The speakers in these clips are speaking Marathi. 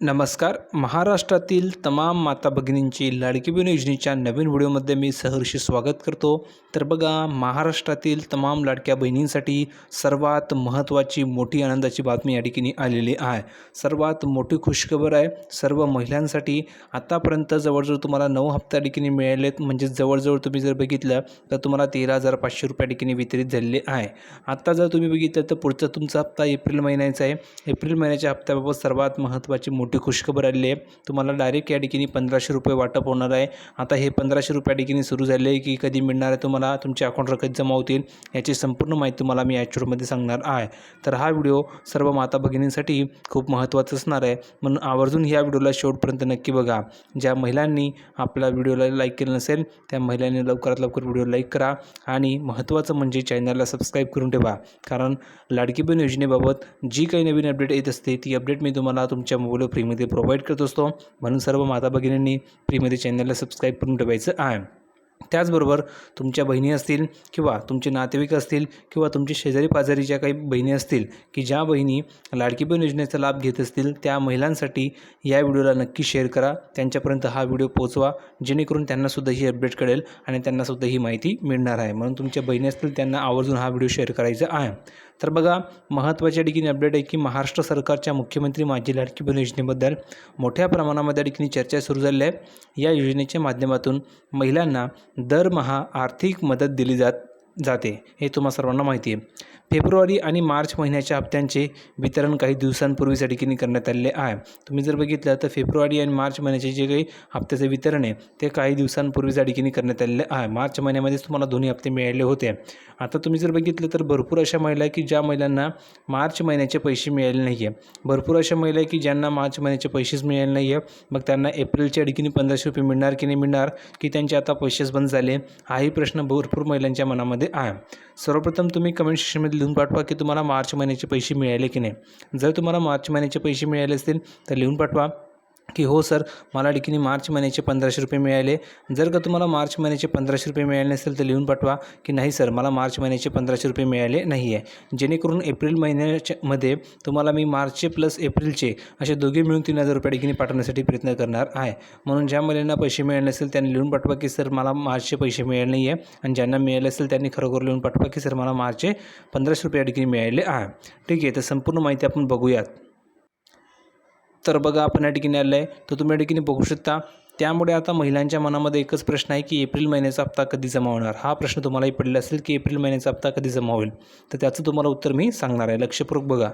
नमस्कार. महाराष्ट्रातील तमाम माता भगिनींची लाडकी बहीण योजनेच्या नवीन व्हिडिओमध्ये मी सहर्षी स्वागत करतो. तर बघा महाराष्ट्रातील तमाम लाडक्या बहिणींसाठी सर्वात महत्त्वाची मोठी आनंदाची बातमी या ठिकाणी आलेली आहे. सर्वात मोठी खुशखबर आहे सर्व महिलांसाठी. आत्तापर्यंत जवळजवळ तुम्हाला नऊ हप्त्या ठिकाणी मिळालेत. म्हणजे जवळजवळ तुम्ही जर बघितलं तर तुम्हाला तेरा हजार पाचशे रुपया ठिकाणी वितरित झालेले आहे. आत्ता जर तुम्ही बघितलं तर पुढचा तुमचा हप्ता एप्रिल महिन्याचा आहे. एप्रिल महिन्याच्या हप्त्याबाबत सर्वात महत्त्वाची मोठी खुशखबर आलेली आहे. तुम्हाला डायरेक्ट या ठिकाणी पंधराशे रुपये वाटप होणार आहे. आता हे पंधराशे रुपया ठिकाणी सुरू झाले आहे की कधी मिळणार आहे तुम्हाला? तुमच्या अकाउंट रकम जमा होतील. याची संपूर्ण माहिती तुम्हाला मी ॲक्च्युअलमध्ये सांगणार आहे. तर हा व्हिडिओ सर्व माता भगिनींसाठी खूप महत्त्वाचा असणार आहे. म्हणून आवर्जून ह्या व्हिडिओला शेवटपर्यंत नक्की बघा. ज्या महिलांनी आपल्या व्हिडिओला लाईक केलं नसेल त्या महिलांनी लवकरात लवकर व्हिडिओ लाईक करा आणि महत्त्वाचं म्हणजे चॅनलला सबस्क्राईब करून ठेवा. कारण लाडकी बहीण योजनेबाबत जी काही नवीन अपडेट येत असते ती अपडेट मी तुम्हाला तुमच्या मोबाईलवर फ्रीमध्ये प्रोव्हाइड करत असतो. म्हणून सर्व माता भगिनींनी फ्रीमध्ये चॅनलला सबस्क्राईब करून ठेवायचं आहे. त्याचबरोबर तुमच्या बहिणी असतील किंवा तुमचे नातेवाईक असतील किंवा तुमचे शेजारी पाजारीच्या काही बहिणी असतील की ज्या बहिणी लाडकी बहीण योजनेचा लाभ घेत असतील त्या महिलांसाठी या व्हिडिओला नक्की शेअर करा. त्यांच्यापर्यंत हा व्हिडिओ पोचवा जेणेकरून त्यांनासुद्धा ही अपडेट कळेल आणि त्यांनासुद्धा ही माहिती मिळणार आहे. म्हणून तुमच्या बहिणी असतील त्यांना आवर्जून हा व्हिडिओ शेअर करायचा आहे. तर बघा महत्त्वाच्या ठिकाणी अपडेट आहे की महाराष्ट्र सरकारच्या मुख्यमंत्री माझी लाडकी बहीण योजनेबद्दल मोठ्या प्रमाणामध्ये ठिकाणी चर्चा सुरू झाली आहे. या योजनेच्या माध्यमातून महिलांना दरमहा आर्थिक मदत दिली जात जाते हे तुम्हा सर्वांना माहिती आहे. फेब्रुवारी आणि मार्च महिन्याच्या हप्त्यांचे वितरण काही दिवसांपूर्वीच्या ठिकाणी करण्यात आलेले आहे. तुम्ही जर बघितलं तर फेब्रुवारी आणि मार्च महिन्याचे जे काही हप्त्याचे वितरण आहे ते काही दिवसांपूर्वीच्या ठिकाणी करण्यात आलेले आहे. मार्च महिन्यामध्येच तुम्हाला दोन्ही हप्ते मिळाले होते. आता तुम्ही जर बघितलं तर भरपूर अशा महिला आहे की ज्या महिलांना मार्च महिन्याचे पैसे मिळाले नाही आहे भरपूर अशा महिला आहे की ज्यांना मार्च महिन्याचे पैसेच मिळाले नाही आहे मग त्यांना एप्रिलच्या ठिकाणी पंधराशे रुपये मिळणार की नाही मिळणार की त्यांचे आता पैसेच बंद झाले हाही प्रश्न भरपूर महिलांच्या मनामध्ये आहे. सर्वप्रथम तुम्ही कमेंट सेक्शनमध्ये लिहून पाठवा की तुम्हाला मार्च महिन्याचे पैसे मिळाले की नाही. जर तुम्हाला मार्च महिन्याचे पैसे मिळाले असतील तर लिहून पाठवा. की हो सर मला ठिकाणी मार्च महिन्याचे पंधराशे रुपये मिळाले. जर का तुम्हाला मार्च महिन्याचे पंधराशे रुपये मिळाले नसेल तर लिहून पाठवा की नाही सर मला मार्च महिन्याचे पंधराशे रुपये मिळाले नाही आहे जेणेकरून एप्रिल महिन्याच्या मध्ये तुम्हाला मी मार्चचे प्लस एप्रिलचे असे दोघे मिळून तीन हजार रुपये ठिकाणी पाठवण्यासाठी प्रयत्न करणार आहे. म्हणून ज्या महिलांना पैसे मिळाले नसेल त्यांनी लिहून पाठवा की सर मला मार्चचे पैसे मिळाले नाही आहे आणि ज्यांना मिळाले असेल त्यांनी खरोखर लिहून पाठवा की सर मला मार्चचे पंधराशे रुपये या मिळाले आहे. ठीक आहे तर संपूर्ण माहिती आपण बघूयात. तर बघा आपण या ठिकाणी आलं आहे. तर तुम्ही या ठिकाणी बघू शकता त्यामुळे आता महिलांच्या मनामध्ये एकच प्रश्न आहे की एप्रिल महिन्याचा हप्ता कधी जमा होणार? हा प्रश्न तुम्हालाही पडला असेल की एप्रिल महिन्याचा हप्ता कधी जमा होईल? तर त्याचं तुम्हाला उत्तर मी सांगणार आहे. लक्षपूर्वक बघा.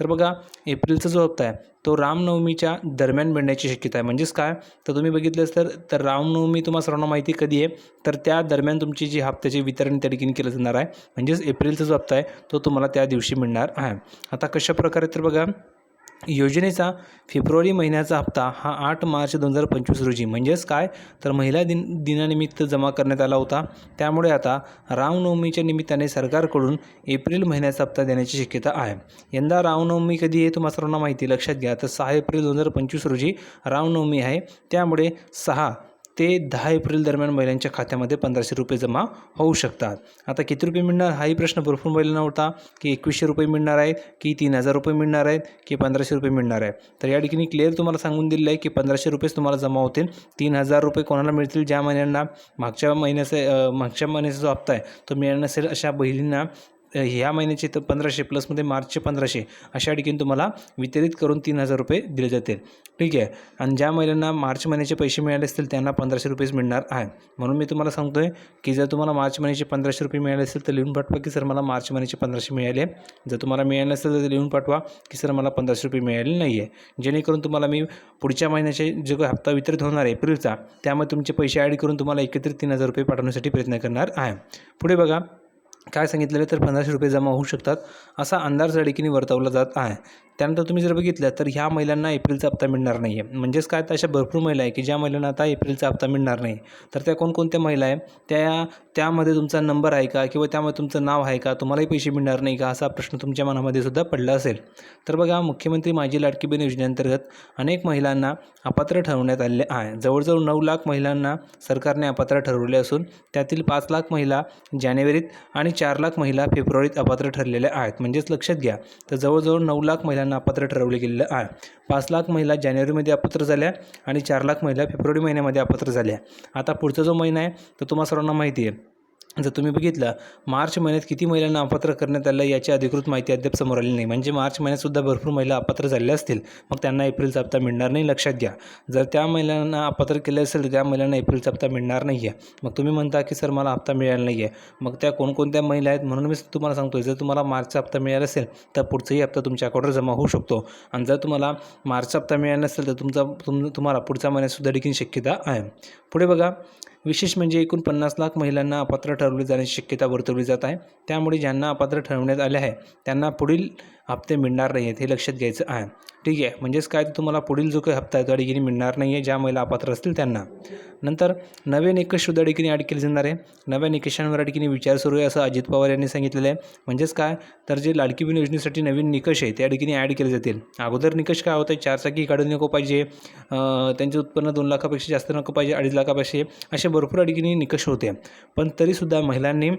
तर बघा एप्रिलचा जो हप्ता आहे तो रामनवमीच्या दरम्यान मिळण्याची शक्यता आहे. म्हणजेच काय? तर तुम्ही बघितलंच तर तर रामनवमी तुम्हाला सर्वांना माहिती कधी आहे? तर त्या दरम्यान तुमची जी हप्त्याचे वितरण त्या ठिकाणी केलं जाणार आहे. म्हणजेच एप्रिलचा जो हप्ता आहे तो तुम्हाला त्या दिवशी मिळणार आहे. आता कशा प्रकारे तर बघा योजनेचा फेब्रुवारी महिन्याचा हप्ता हा आठ मार्च दोन हजार पंचवीस रोजी. म्हणजेच काय? तर महिला दिन दिनानिमित्त जमा करण्यात आला होता. त्यामुळे आता रामनवमीच्या निमित्ताने सरकारकडून एप्रिल महिन्याचा हप्ता देण्याची शक्यता आहे. यंदा रामनवमी कधी आहे तुम्हाला सर्वांना माहिती लक्षात घ्या. तर सहा एप्रिल दोन हजार पंचवीस रोजी रामनवमी आहे. त्यामुळे सहा ते दहा एप्रिल दरम्यान महिलांच्या खात्यामध्ये पंधराशे रुपये जमा होऊ शकतात. आता किती रुपये मिळणार? हाही प्रश्न भरपूर महिलांना होता की एकवीसशे रुपये मिळणार आहेत की तीन हजार रुपये मिळणार आहेत की पंधराशे रुपये मिळणार आहे तर या ठिकाणी क्लिअर तुम्हाला सांगून दिलेलं आहे की पंधराशे रुपयेच तुम्हाला जमा होतील. तीन हजार रुपये कोणाला मिळतील? ज्या महिन्यांना मागच्या महिन्याचा मागच्या महिन्याचा जो हप्ता आहे तो मिळणार नसेल अशा बहिणींना. ह्या महिन्याचे तर पंधराशे प्लसमध्ये मार्चचे पंधराशे अशा ठिकाणी तुम्हाला वितरित करून तीन हजार रुपये दिले जातील. ठीक आहे? आणि ज्या महिलांना मार्च महिन्याचे पैसे मिळाले असतील त्यांना पंधराशे रुपयेच मिळणार आहे म्हणून मी तुम्हाला सांगतो आहे की जर तुम्हाला मार्च महिन्याचे पंधराशे रुपये मिळाले असेल तर लिहून पाठवा की सर मला मार्च महिन्याचे पंधराशे मिळाले जर तुम्हाला मिळाले नसेल तर लिहून पाठवा की सर मला पंधराशे रुपये मिळाले नाही आहे जेणेकरून तुम्हाला मी पुढच्या महिन्याचे जो काही हप्ता वितरित होणार आहे एप्रिलचा त्यामध्ये तुमचे पैसे ॲड करून तुम्हाला एकत्रित तीन हजार रुपये पाठवण्यासाठी प्रयत्न करणार आहे. पुढे बघा काय सांगितलेलं तर पंधराशे रुपये जमा होऊ शकतात. असा अंदाज या वर्तवला जात आहे. त्यानंतर तुम्ही जर बघितलं तर ह्या महिलांना एप्रिलचा हप्ता मिळणार नाही आहे म्हणजेच काय? तर अशा भरपूर महिला आहे की ज्या महिलांना आता एप्रिलचा हप्ता मिळणार नाही. तर त्या कोणकोणत्या महिला आहे? त्या त्यामध्ये तुमचा नंबर आहे का? किंवा त्यामध्ये तुमचं नाव आहे का? तुम्हालाही पैसे मिळणार नाही का? असा प्रश्न तुमच्या मनामध्ये सुद्धा पडला असेल. तर बघा मुख्यमंत्री माझी लाडकी बहीण योजनेअंतर्गत अनेक महिलांना अपात्र ठरवण्यात आलेले आहे. जवळजवळ नऊ लाख महिलांना सरकारने अपात्र ठरवले असून त्यातील पाच लाख महिला जानेवारीत आणि चार लाख महिला फेब्रुवारीत अपात्र ठरलेल्या आहेत. म्हणजेच लक्षात घ्या तर जवळजवळ नऊ लाख महिलांना अपात्र ठरवले गेलेलं आहे. पाच लाख महिला जानेवारीमध्ये अपात्र झाल्या आणि चार लाख महिला फेब्रुवारी महिन्यामध्ये अपात्र झाल्या. आता पुढचा जो महिना आहे तर तुम्हाला सर्वांना माहिती आहे. जर तुम्ही बघितलं मार्च महिन्यात किती महिलांना अपात्र करण्यात आलं याची अधिकृत माहिती अद्याप समोर आली नाही. म्हणजे मार्च महिन्यातसुद्धा भरपूर महिला अपात्र झालेल्या असतील. मग त्यांना एप्रिलचा हप्ता मिळणार नाही लक्षात घ्या. जर त्या महिलांना अपात्र केलं असेल तर त्या महिलांना एप्रिलचा हप्ता मिळणार नाही आहे मग तुम्ही म्हणता की सर मला हप्ता मिळाला नाही आहे मग त्या कोणकोणत्या महिला आहेत म्हणून मी तुम्हाला सांगतो जर तुम्हाला मार्चचा हप्ता मिळाला असेल तर पुढचाही हप्ता तुमच्या अकाउंटवर जमा होऊ शकतो. आणि जर तुम्हाला मार्चचा हप्ता मिळाला नसेल तर तुमचा तुम तुम्हाला पुढच्या महिन्यातसुद्धा देखील शक्यता आहे. पुढे बघा विशेष म्हणजे एकूण पन्नास लाख महिलांना अपात्र ठरवले जाण्याची शक्यता वर्तवली जात आहे. त्यामुळे ज्यांना अपात्र ठरवण्यात आले आहे त्यांना पुढील हप्ते मिळणार नाही आहेत हे लक्षात घ्यायचं आहे. ठीक आहे. म्हणजेच काय? तर तुम्हाला पुढील जो काही हप्ता आहे तो मिळणार नाही आहे ज्या महिला अपात्र असतील त्यांना. नंतर नवे निकष सुद्धा ठिकाणी ॲड केले जाणार आहे. नव्या निकषांवर अडकीने विचार सुरू आहे असं अजित पवार यांनी सांगितलेलं आहे. म्हणजेच काय? तर जे लाडकी बहीण योजनेसाठी नवीन निकष आहे त्या अडकीने ॲड केले जातील. अगोदर निकष काय होतं? चारचाकी काढून नको पाहिजे. त्यांचे उत्पन्न दोन लाखापेक्षा जास्त नको पाहिजे अडीच लाखापेक्षा. असे भरपूर अडकीने निकष होते. पण तरीसुद्धा महिलांनी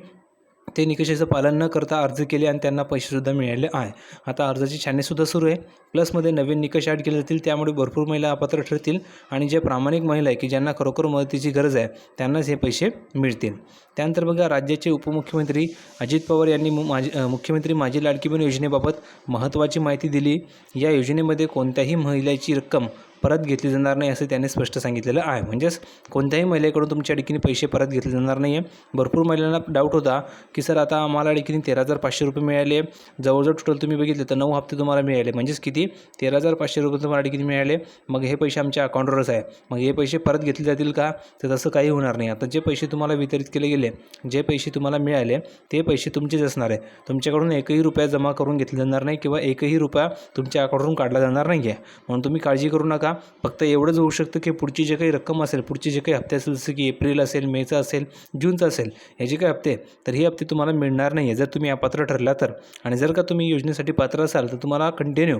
ते निकषाचं पालन न करता अर्ज केले आणि त्यांना पैसेसुद्धा मिळाले आहे. आता अर्जाची छाननीसुद्धा सुरू आहे. प्लसमध्ये नवीन निकष ॲड केले जातील त्यामुळे भरपूर महिला अपात्र ठरतील आणि जे प्रामाणिक महिला आहे की ज्यांना खरोखर मदतीची गरज आहे त्यांनाच हे पैसे मिळतील. त्यानंतर बघा राज्याचे उपमुख्यमंत्री अजित पवार यांनी मु- माझी मुख्यमंत्री माझी लाडकी बहीण योजनेबाबत महत्त्वाची माहिती दिली. या योजनेमध्ये कोणत्याही महिलेची रक्कम परत घेतली जाणार नाही असं त्याने स्पष्ट सांगितलेलं आहे. म्हणजेच कोणत्याही महिलेकडून तुमच्या डिकीने पैसे परत घेतले जाणार नाही आहे भरपूर महिलांना डाऊट होता की सर आता आम्हाला डिकीने तेरा हजार पाचशे रुपये मिळाले. जवळजवळ टोटल तुम्ही बघितले तर नऊ हप्ते तुम्हाला मिळाले. म्हणजेच किती? तेरा हजार पाचशे रुपये तुम्हाला डिकीने मिळाले. मग हे पैसे आमच्या अकाउंटवरच आहे. मग हे पैसे परत घेतले जातील का? तर तसं काही होणार नाही. आता जे पैसे तुम्हाला वितरित केले गेले जे पैसे तुम्हाला मिळाले ते पैसे तुमचेच असणार आहे. तुमच्याकडून एकही रुपया जमा करून घेतला जाणार नाही किंवा एकही रुपया तुमच्या अकाउंटवरून काढला जाणार नाही आहे म्हणून तुम्ही काळजी करू नका. फक्त एवढंच होऊ शकतं की पुढची जे काही रक्कम असेल पुढचे जे काही हप्ते असेल जसं की एप्रिल असेल मेचा असेल जूनचा असेल हे जे काही हप्ते तर हे हप्ते तुम्हाला मिळणार नाही आहे. जर तुम्ही अपात्र ठरला तर. आणि जर का तुम्ही योजनेसाठी पात्र असाल तर तुम्हाला कंटिन्यू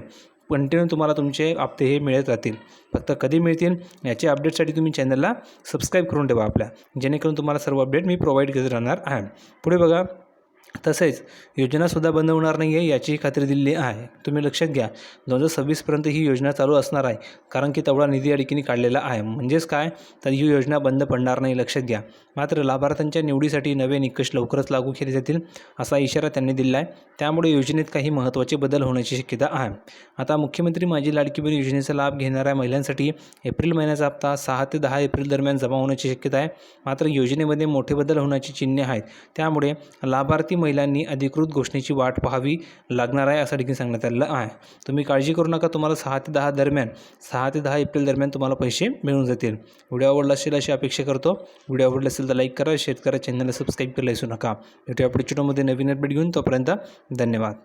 कंटिन्यू तुम्हाला तुमचे हप्ते हे मिळत राहतील. फक्त कधी मिळतील याच्या अपडेटसाठी तुम्ही चॅनलला सबस्क्राईब करून ठेवा आपल्या. जेणेकरून तुम्हाला सर्व अपडेट मी प्रोव्हाइड करत राहणार आहे. पुढे बघा तसेच योजनासुद्धा बंद होणार नाही आहे याचीही खात्री दिलेली आहे. तुम्ही लक्षात घ्या दोन हजार सव्वीसपर्यंत ही योजना चालू असणार आहे कारण की तेवढा निधी या ठिकाणी काढलेला आहे. म्हणजेच काय? तर ही योजना बंद पडणार नाही लक्षात घ्या. मात्र लाभार्थ्यांच्या निवडीसाठी नवे निकष लवकरच लागू केले जातील असा इशारा त्यांनी दिला आहे. त्यामुळे योजनेत काही महत्त्वाचे बदल होण्याची शक्यता आहे. आता मुख्यमंत्री माझी लाडकी बहीण योजनेचा लाभ घेणाऱ्या महिलांसाठी एप्रिल महिन्याचा हप्ता सहा ते दहा एप्रिल दरम्यान जमा होण्याची शक्यता आहे. मात्र योजनेमध्ये मोठे बदल होण्याची चिन्हे आहेत. त्यामुळे लाभार्थी महिलांनी अधिकृत घोषणेची वाट पाहावी लागणार आहे असं देखील सांगण्यात आलेलं आहे. तुम्ही काळजी करू नका तुम्हाला सहा ते दहा दरम्यान सहा ते दहा एप्रिल दरम्यान तुम्हाला पैसे मिळून जातील. व्हिडिओ आवडला असेल अशी अपेक्षा करतो. व्हिडिओ आवडला असेल तर लाईक करा शेअर करा चॅनलला सबस्क्राईब करायला विसरू नका. भेटूया पुढच्या व्हिडिओमध्ये. नवीन अपडेट घेऊन तोपर्यंत धन्यवाद.